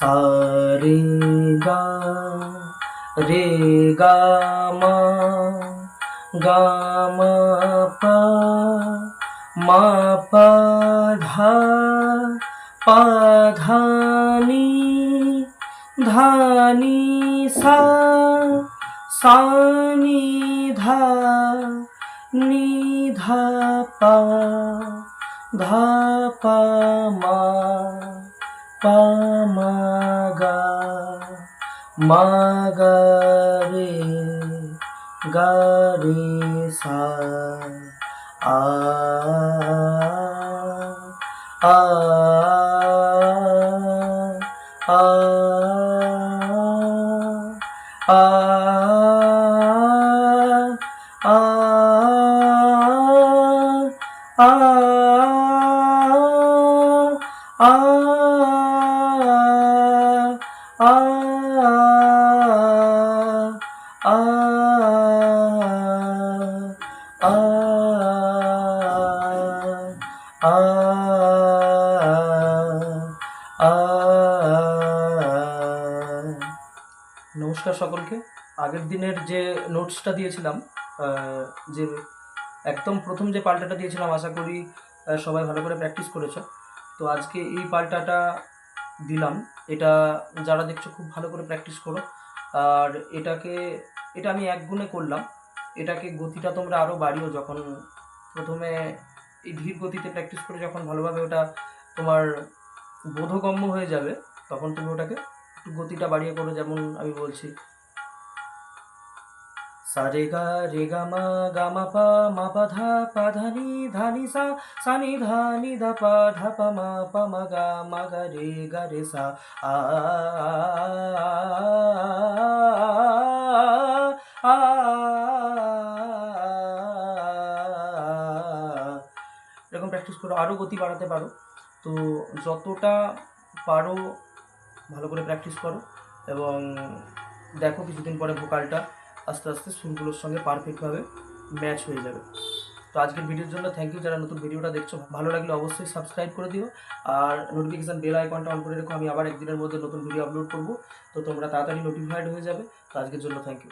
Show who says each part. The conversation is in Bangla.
Speaker 1: सारे गा रे गा मा पा मा पा धा धानी सा, सानी धा, नी धा पा धा पा मा। মাগা মাগা রে গা রে সা আ আ আ আ আ আ আ আ আ আ নমস্কার সকলকে। আগের দিনের যে নোটসটা দিয়েছিলাম যে একদম প্রথম যে পাল্টাটা দিয়েছিলাম, আশা করি সবাই ভালো করে প্র্যাকটিস করেছ। তো আজকে এই পাল্টাটা দিলাম। এটা যারা দেখছ খুব ভালো করে প্র্যাকটিস করো। আর এটাকে, এটা আমি এক গুণে করলাম। এটাকে গতিটা তোমরা আরও বাড়িও যখন প্রথমে এই ধীর গতিতে প্র্যাকটিস করে যখন ভালোভাবে ওটা তোমার বোধগম্য হয়ে যাবে, তখন তুমি ওটাকে একটু গতিটা বাড়িয়ে করো। যেমন আমি বলছি সা রে গা রে গা মা গা মা পা মা পা ধা পা ধা নি ধা নি সা সা নি ধা নি ধা পা ধা পা মা পা মা গা মা গা রে গা রে সা আ এরকম প্র্যাকটিস করো আরও গতি বাড়াতে পারো তো যতটা পারো ভালো করে প্র্যাকটিস করো এবং দেখো কিছুদিন পরে ভোকালটা আস্তে আস্তে সুরগুলোর সঙ্গে পারফেক্টভাবে ম্যাচ হয়ে যাবে। তো আজকের ভিডিওর জন্য থ্যাংক ইউ যারা নতুন ভিডিওটা দেখছ, ভালো লাগলে অবশ্যই সাবস্ক্রাইব করে দিও। আর নোটিফিকেশান বেল আইকনটা অন করে রেখো। আমি আবার একদিনের মধ্যে নতুন ভিডিও আপলোড করব। তো তোমরা তাড়াতাড়ি নোটিফাইড হয়ে যাবে। তো আজকের জন্য থ্যাংক ইউ